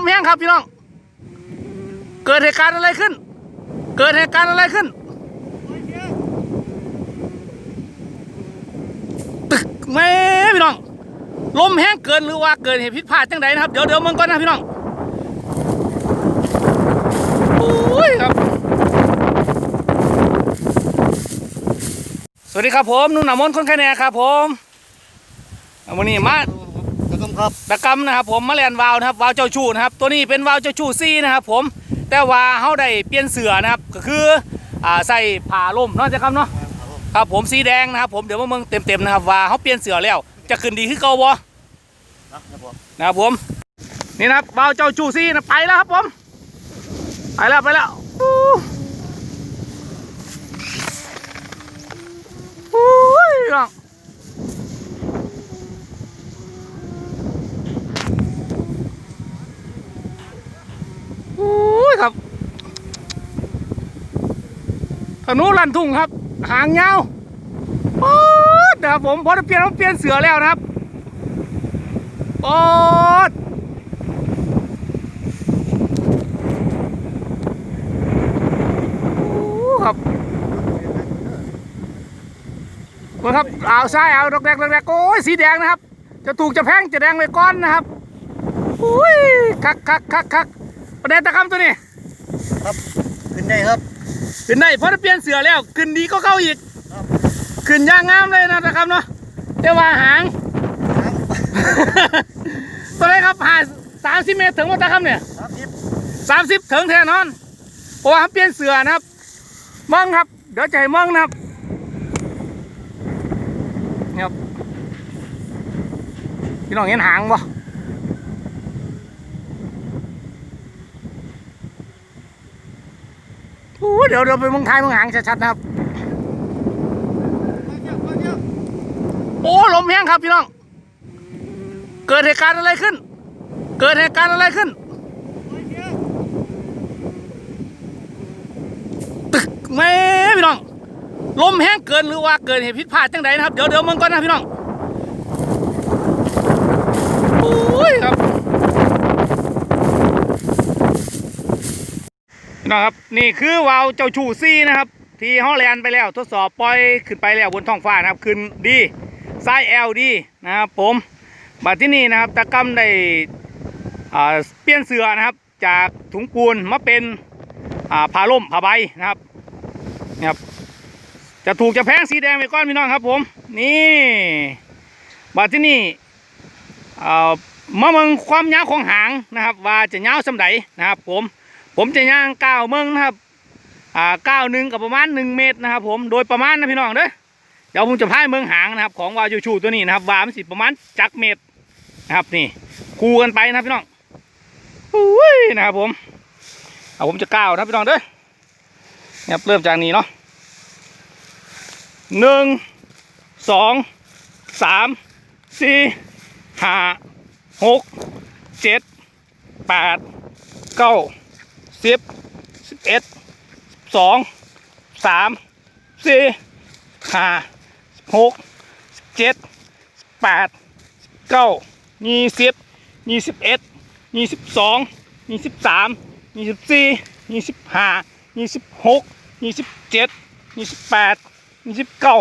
มแห้งครับพี่น้อง เกิดเหตุการณ์อะไรขึ้น เกิดเหตุการณ์อะไรขึ้น ตึกแม่พี่น้อง ลมแห้งเกินหรือว่าเกิดเหตุผิดพลาดจังใดนะครับ เดี๋ยวเดี๋ยวมึงก่อนนะพี่น้องโอ้ยครับสวัสดีครับผมนุ่นหนามนคนแค่แน่ครับผมวันนี้มา ครับตะกรรมนะครับผมมาแลนวาวนะครับวาวเจ้าชู้นะครับ ตัวนี้เป็นวาวเจ้าชู้ซี่นะครับผมแต่ว่าเขาได้เปลี่ยนเสือนะครับก็คืออ่าใส่ผ้าล่มเนาะจะคำเนาะครับผมสีแดงนะครับผมเดี๋ยวมาเมืองเต็มๆนะครับว่าเขาเปลี่ยนเสือแล้ว จะขึ้นดีขึ้นเก่าบ่นะครับผมนี่นะครับวาวเจ้าชู้ซี่นะไปแล้วครับผมไปแล้วไปแล้วอู้อู้ยพี่น้อง โอ้ยครับธ นูลันทุ่งครับ หางยาวโอ๊ดนะครับผมพอจะเปลี่ยนต้องเปลี่ยนเสือแล้วนะครับโอ้ครับมาครับเอาซ้ายเอาดอกแดงดอกแดงโอ้ยสีแดงนะครับ จะถูกจะแพงจะแดงไปก้อนนะครับอุ้ยคักคักคักคักประเด็นตะคำตัวนี้ครับ ขึ้นได้ครับ ขึ้นได้เพราะเปลี่ยนเสือแล้ว ขึ้นดีก็เข้าอีกครับขึ้นย่างงามเลยนะนะครับเนาะแต่ว่าหาง ตัวไหนครับหาสามสิบเมตรถึงว่าตาครับเนี่ยสามสิบสามสิบถึงแน่นอนเพราะว่าเปลี่ยนเสือนะครับมองครับ เดี๋ยวจะให้มองนะครับนี่ครับพี่น้องเห็นหางบ่ โอ้เดี๋ยวเดี๋ยวไปเมองไทยเมองหางชัดๆนะครับ โอ้ลมแห้งครับพี่น้อง เกิดเหตุการณ์อะไรขึ้น เกิดเหตุการณ์อะไรขึ้น ตึกแม่พี่น้อง ลมแห้งเกินหรือว่าเกิดเหตุผิดพลาดจังใดนะครับ เดี๋ยวเดี๋ยวมึงก่อนนะพี่น้องโอ้ยครับ น้องครับนี่คือวาวเจ้าชูซี่นะครับ ที่ฮอลแลนด์ไปแล้ว ทดสอบปล่อยขึ้นไปแล้วบนท้องฟ้านะครับขึ้นดีไซส์ L ดีนะครับผมบัดที่นี่นะครับตะกำได้เปลี่ยนเสือนะครับ จากถุงปูนมาเป็นผ้าล่มผ้าใบนะครับนี่ครับ จะถูกจะแพงสีแดงไปก้อนพี่น้องครับ ผมนี่บัดที่นี่อ่ามาเมืองความยาวของหางนะครับ ว่าจะยาวสำใดนะครับผม ผมจะย่างก้าวเมืองนะครับ อ่าก้าวหนึ่งกับประมาณหนึ่งเมตรนะครับ ผมโดยประมาณนะพี่น้องเด้อเดี๋ยวผมจะพายเมืองหางนะครับ ของวายูชูตัวนี้นะครับวามสิประมาณจักเมตรนะครับนี่คูกันไปนะพี่น้องอุ้ยนะครับผมเอาผมจะก้าวนะพี่น้องเด้อนะครับเริ่มจากนี้เนาะหนึ่งสองสามสี่ห้าหกเจ็ดแปดเก้า สิบสิบเอ็ดสองสามสี่ห้าหกเจ็ดแปดเก้ายี่สิบยี่สิบเอ็ดยี่สิบสองยี่สิบสามยี่สิบสี่ยี่สิบห้ายี่สิบหกยี่สิบเจ็ดยี่สิบแปดยี่สิบเก้า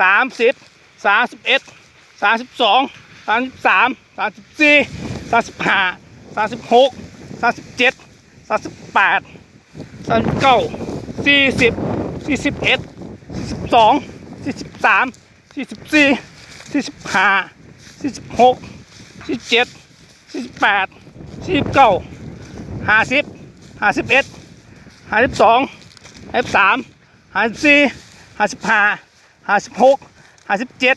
สามสิบสามสิบเอ็ดสามสิบสองสามสิบสามสามสิบสี่สามสิบห้าสามสิบหกสามสิบเจ็ด สามสิบแปดสามสิบเก้าสี่สิบสี่สิบเอ็ดสี่สิบสองสี่สิบสามสี่สิบสี่สี่สิบห้าสี่สิบหกสี่สิบเจ็ดสี่สิบแปดสี่สิบเก้าห้าสิบห้าสิบเอ็ดห้าสิบสองห้าสิบสามห้าสิบสี่ห้าสิบห้าห้าสิบหกห้าสิบเจ็ด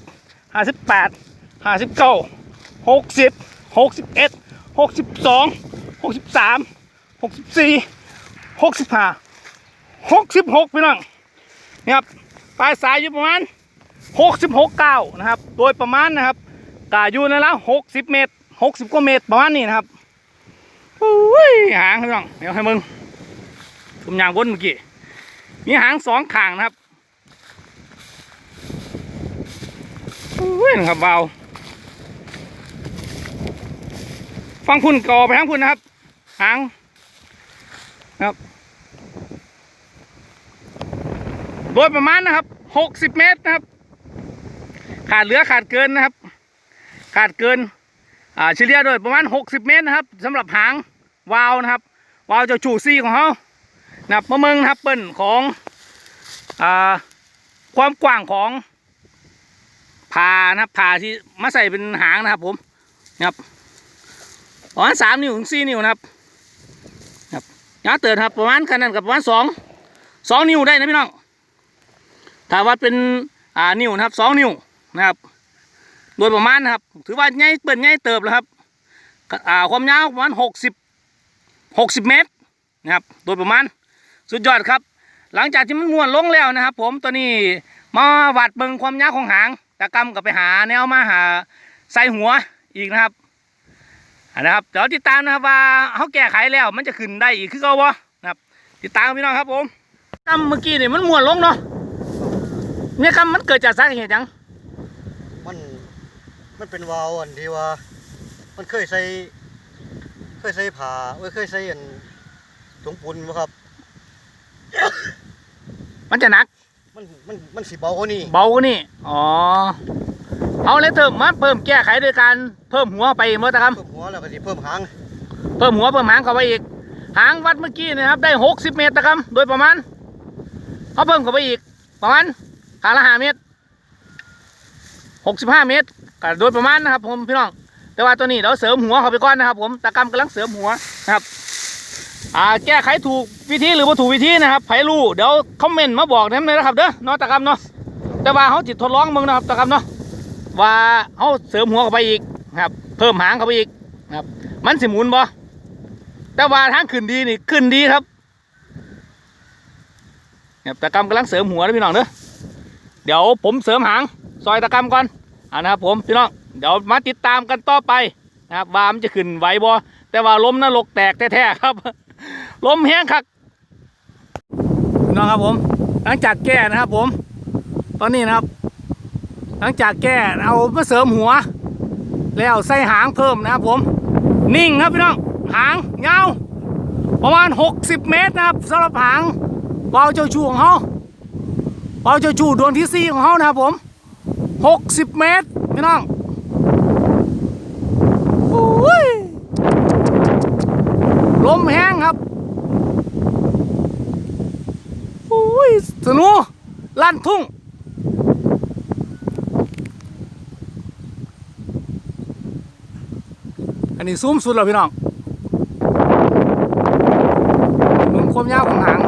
ห้าสิบแปดห้าสิบเก้าหกสิบหกสิบเอ็ดหกสิบสองหกสิบสาม หกสิบสี่หกสิบห้าหกสิบหกพี่น้องนี่ครับปลายสายอยู่ประมาณ66เก้านะครับ โดยประมาณนะครับกาอยู่นั่นแล้ว60เมตร60กว่าเมตรประมาณนี้นะครับอุ้ยหางพี่น้องเดี๋ยวให้มึงผมยางวนเมื่อกี้มีหางสองข้างนะครับอุ้ยนะครับเบาฟังพุ่นก่อไปทั้งพุ่นนะครับ หาง ครับโดยประมาณนะครับหกสิบเมตรนะครับ ขาดเหลือขาดเกินนะครับ ขาดเกินอ่าเฉลี่ยโดยประมาณหกสิบเมตรนะครับสำหรับหางวาวนะครับ วาวจ้าชูซี่ของเขานะครับมะเมืองนะครับเปิ้ลของอ่าความกว้างของผ่านะครับผ่าที่มาใส่เป็นหางนะครับผมนะครับประมาณสามนิ้วถึงสี่นิ้วนะครับ ยาเติร์ครับประมาณขนาดกับประมาณสองสองนิ้วได้นะพี่น้องถ้าวัดเป็นอ่านิ้วนะครับสองนิ้วนะครับ โดยประมาณนะครับ ถือว่าใหญ่เปิดใหญ่เติบแล้วครับอ่าความยาวประมาณหกสิบหกสิบเมตรนะครับ โดยประมาณสุดยอดครับ หลังจากที่มันม้วนลงแล้วนะครับ ผมตอนนี้มาวัดเบิงความยาวของหางตะกำกับไปหาแนวมาหาใส่หัวอีกนะครับ นนะครับเดี๋ยวติดตามนะครับว่าเขาแก้ไขแล้วมันจะขึ้นได้อีกคือเก่าวะนะครับติดตามพี่น้องครับผมกำเมื่อกี้นี่มันม้วนลงเนาะเนี่ยกำมันเกิดจากสาเหตุหยังมันมันเป็นวาล์วอันที่ว่า มันเคยใส่เคยใส่ผ้าเอ้ยเคยใส่อันถุงปูนบ่ครับ มันจะหนัก มันมันมันสิเบากว่านี้เบากว่านี่อ๋อ เอาเลยเติมมาเพิ่มแก้ไขโดยการเพิ่มหัวไปเมื่อตะครับ เพิ่มหัวแล้วก็สิเพิ่มหาง เพิ่มหัวเพิ่มหางเข้าไปอีก หางวัดเมื่อกี้นะครับ ได้หกสิบเมตรตะครับ โดยประมาณเขาเพิ่มเข้าไปอีก ประมาณขาละห้าเมตรหกสิบห้าเมตรก็โดยประมาณนะครับ ผมพี่น้อง แต่ว่าตัวนี้เราเสริมหัวเข้าไปก่อนนะครับ ผมตะกำกำลังเสริมหัวนะครับอ่าแก้ไขถูกวิธีหรือว่าถูกวิธีนะครับไผรู้เดี๋ยวคอมเมนต์มาบอกนั่นเลยนะครับเด้อเนาะตะกำเนาะแต่ว่าเขาจิตทดลองมึงนะครับตะกำเนาะ ว่าเขาเสริมหัวเข้าไปอีกครับ เพิ่มหางเข้าไปอีกครับ มันสิหมุนบ่แต่ว่าทางขึ้นดีนี่ขึ้นดีครับเนี่ยตะกำกำลังเสริมหัวนะพี่น้องเด้อเดี๋ยวผมเสริมหางซอยตะกำก่อนอ่านะครับผมพี่น้องเดี๋ยวมาติดตามกันต่อไปนะครับว่ามันจะขึ้นไหวบ่แต่ว่าล้มนรกแตกแท้ๆครับล้มแห้งคักน้องครับผม หลังจากแก้นะครับผม ตอนนี้นะครับ หลังจากแก้เอามาเสริมหัว แล้วใส่หางเพิ่มนะครับผม นิ่งครับพี่น้อง หางยาวประมาณ 60 เมตรนะครับสำหรับหางเบาเจ้าชูของเขาเบาเจ้าชูดวงที่สี่ของเขานะครับผม 60 เมตรพี่น้องโอ้ยลมแห้งครับโอ้ยสนุลั่นทุ่ง อันนี้ซูมสุดแล้วพี่น้องมึงความยาวของหาง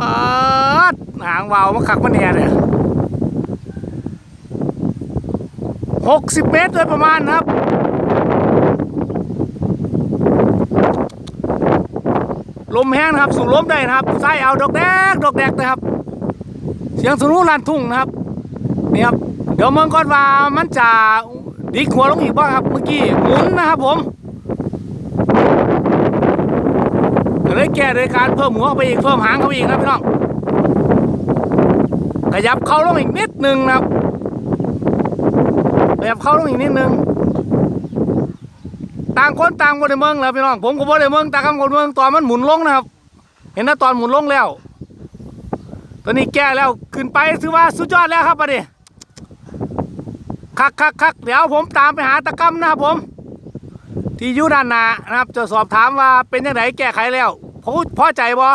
ปาดหางวาวมาขักมันแหน่เลยหกสิบเมตรโดยประมาณนะครับลมแห้งนะครับ สูงลมได้นะครับไส้เอาดอกแดกดอกแดกนะครับ เสียงสนุลั่นทุ่งนะครับ เดี๋ยวเมืองก่อนว่ามันจะดิกหัวลงอีกบ้างครับ เมื่อกี้หมุนนะครับผมก็เลยแก้โดยการเพิ่มหัวไปอีกเพิ่มหางเข้าไปอีกครับพี่น้องขยับเข้าลงอีกนิดหนึ่งนะครับขยับเข้าลงอีกนิดหนึ่งต่างคนต่างบริเมืองแล้วพี่น้องผมก็บริเมืองต่างกันบริเมืองตอนมันหมุนลงนะครับ เห็นนะตอนหมุนลงแล้วตอนนี้แก้แล้วขึ้นไปถือว่าสุดยอดแล้วครับประเดี๋ย คักคักคักเดี๋ยวผมตามไปหาตะกำนะครับผม ที่ยูด้านนานะครับ จะสอบถามว่าเป็นยังไงแก้ไขแล้วพอพอใจบ่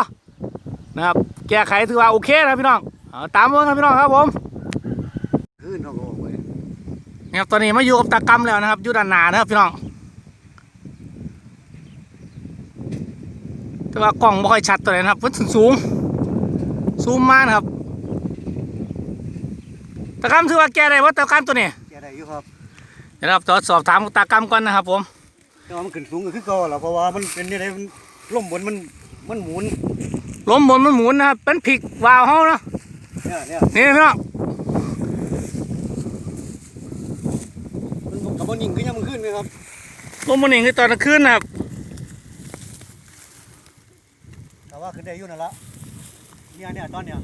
นะครับ แก้ไขถือว่าโอเคนะพี่น้องตามเมืองครับพี่น้องครับผมขึ้นเฮาก็ออกไปนี่ครับตอนนี้มาอยู่กับตะกำแล้วนะครับยูด้านนานะครับพี่น้องแต่ว่ากล้องไม่ค่อยชัดตัวไหนนะครับมันสูงสูงมากครับตะกำถือว่าแก้ได้ว่าตะกำตัวนี้ แกได้อยู่ครับ เดี๋ยวเราตรวจสอบถามตากรรมก่อนนะครับผมแต่ว่ามันขึ้นสูงก็คือเก่าล่ะเพราะว่ามันเป็นนี่ได้มันล่มบนมันมันหมุนล้มบนมันหมุนนะครับเป็นผิกวาวเฮาเนาะเนี่ยเนี่ยนี่พี่น้องมันกับมันยิงขึ้นยังมันขึ้นเลยครับล้มบนนี่คือตอนกลางคืนนะครับแต่ว่าขึ้นได้อยู่นั่นละเนี่ยเนี่ยตอนเนี้ย